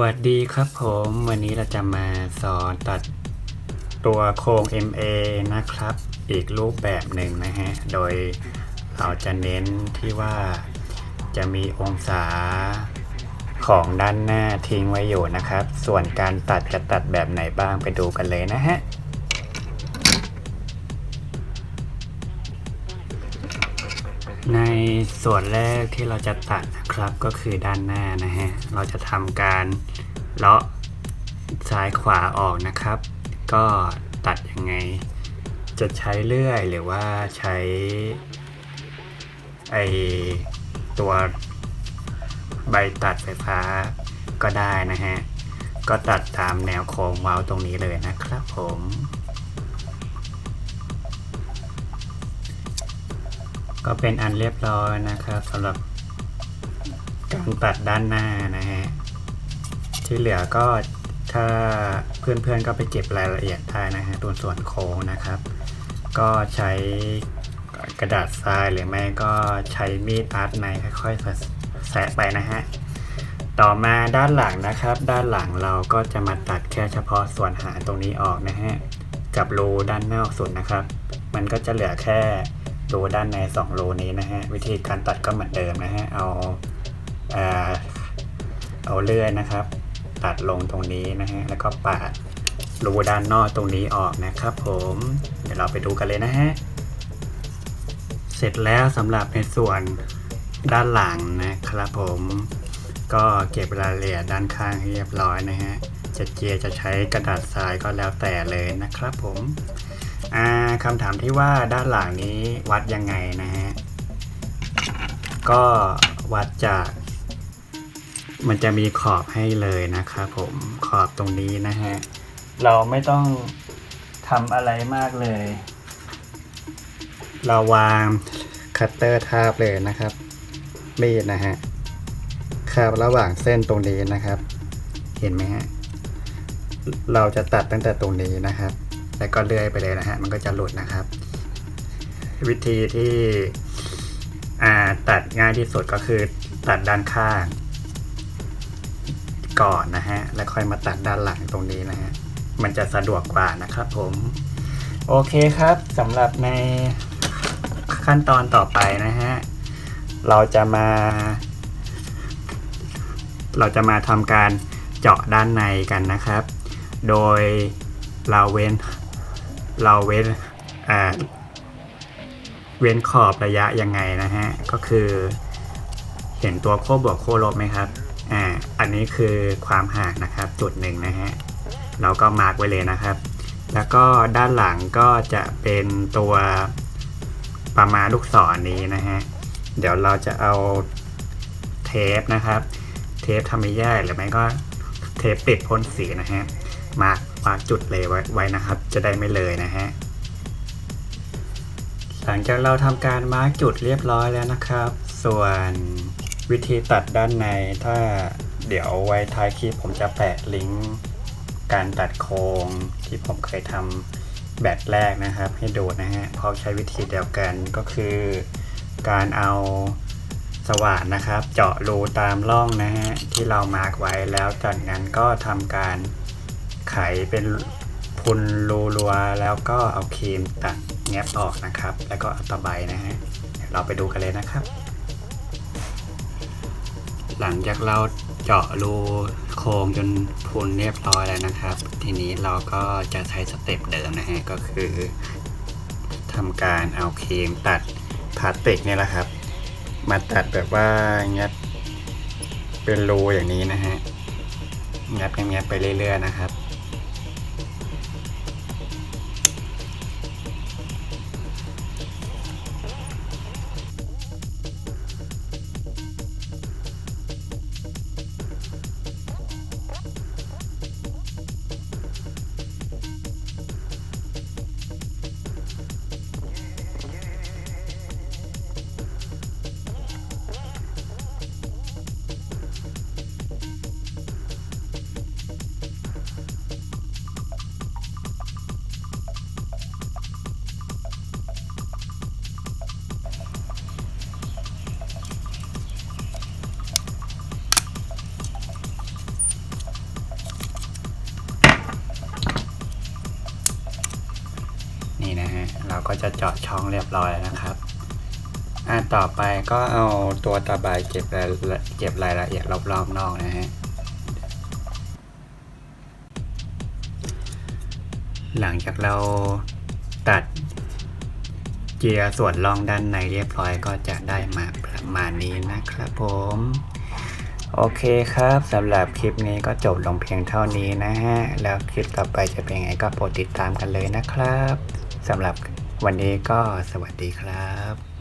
วัสดีครับผมวันนี้เราจะมาสอนตัดตัวโครง MA นะครับ อีกรูปแบบหนึ่งนะฮะ โดยเราจะเน้นที่ว่าจะมีองศาของด้านหน้าทิ้งไว้อยู่นะครับ ส่วนการตัดจะตัดแบบไหนบ้างไปดูกันเลยนะฮะ ในส่วนแรกที่เราจะตัดนะครับก็คือด้านหน้านะฮะ เราจะทำการเลาะซ้ายขวาออกนะครับ ก็ตัดยังไง จะใช้เลื่อยหรือว่าใช้ไอตัวใบตัดไฟฟ้าก็ได้นะฮะ ก็ตัดตามแนวโค้งเว้าตรงนี้เลยนะครับผม ก็เป็นอันเรียบร้อยนะครับสำหรับการตัดด้านหน้านะฮะที่เหลือก็ถ้าเพื่อนๆก็ไปเก็บรายละเอียดได้นะฮะตัวส่วนโค้งนะครับ ก็ใช้กระดาษทรายหรือไม่ก็ใช้มีดอาร์ตไนค่อยๆแสะไปนะฮะต่อมาด้านหลังนะครับ ด้านหลังเราก็จะมาตัดแค่เฉพาะส่วนหางตรงนี้ออกนะฮะกับรูด้านนอกสุดนะครับ มันก็จะเหลือแค่ รูด้านใน2รูนี้นะฮะ วิธีการตัดก็เหมือนเดิมนะฮะ เอาเอ่อเอาเลื่อยนะครับ ตัดลงตรงนี้นะฮะ แล้วก็ปาดรูด้านนอกตรงนี้ออกนะครับ ผม เดี๋ยวเราไปดูกันเลยนะฮะ เสร็จแล้วสำหรับในส่วนด้านหลังนะครับผม ก็เก็บรายละเอียดด้านข้างให้เรียบร้อยนะฮะจะเจียจะใช้กระดาษทรายก็แล้วแต่เลยนะครับผม อ่าคำถามที่ว่าด้านหลังนี้วัดยังไงนะฮะ ก็วัดจาก มันจะมีขอบให้เลยนะครับผมขอบตรงนี้นะฮะ เราไม่ต้องทำอะไรมากเลย เราวางคัตเตอร์ทาบเลยนะครับ มีดนะฮะคาบระหว่างเส้นตรงนี้นะครับ เห็นไหมฮะ เราจะตัดตั้งแต่ตรงนี้นะครับ แล้วก็เลื่อยไปเลยนะฮะ มันก็จะหลุดนะครับ วิธีที่ตัดง่ายที่สุดก็คือตัดด้านข้าง ก่อนนะฮะ แล้วค่อยมาตัดด้านหลังตรงนี้นะฮะ มันจะสะดวกกว่านะครับผม โอเคครับสำหรับในขั้นตอนต่อไปนะฮะ เราจะมา เราจะมาทำการเจาะด้านในกันนะครับ โดยเราเว้น เราเว้นอ่าเว้นขอบระยะยังไงนะฮะ ก็คือเห็นตัวโค้บวกโค้ลบไหมครับ อ่า อันนี้คือความห่างนะครับจุดหนึ่งนะฮะ เราก็มาร์กไว้เลยนะครับ แล้วก็ด้านหลังก็จะเป็นตัวประมาณลูกศรนนี้นะฮะ เดี๋ยวเราจะเอาเทปนะครับ เทปทำไม่แย่หรือไม่ก็เทปปิดพ่นสีนะฮะ มาร์กมาร์กจุดเลยไว้ไว้นะครับ จะได้ไม่เลยนะฮะหลังจากเราทำการมาร์กจุดเรียบร้อยแล้วนะครับ ส่วนวิธีตัดด้านในถ้าเดี๋ยวไว้ท้ายคลิปผมจะแปะลิงก์การตัดโครงที่ผมเคยทำแบบแรกนะครับ ให้ดูนะฮะเพราะใช้วิธีเดียวกันก็คือการเอาสว่านนะครับ เจาะรูตามร่องนะฮะที่เรามาร์กไว้แล้วจากนั้นก็ทำการ ไขเป็นพุนรูรัวแล้วก็เอาครีมตัดแงบออกนะครับ แล้วก็เอาตะไบนะฮะเราไปดูกันเลยนะครับ หลังจากเราเจาะรูโครงจนพุนเรียบร้อยแล้วนะครับ ทีนี้เราก็จะใช้สเต็ปเดิมนะฮะก็คือทำการเอาครีมตัดพลาสติกนี่แหละครับ มาตัดแบบว่างัดเป็นรูอย่างนี้นะฮะงัดงัดไปเรื่อยๆนะครับ เราก็จะเจาะช่องเรียบร้อยแล้วนะครับอ่าต่อไปก็เอาตัวตะไบเก็บรายละเก็บรายละเอียดรอบๆนอกนะฮะหลังจากเราตัดเจียร์ส่วนรองด้านในเรียบร้อยก็จะได้มาประมาณนี้นะครับผม โอเคครับสำหรับคลิปนี้ก็จบลงเพียงเท่านี้นะฮะ แล้วคลิปต่อไปจะเป็นไงก็โปรดติดตามกันเลยนะครับสำหรับ วันนี้ก็สวัสดีครับ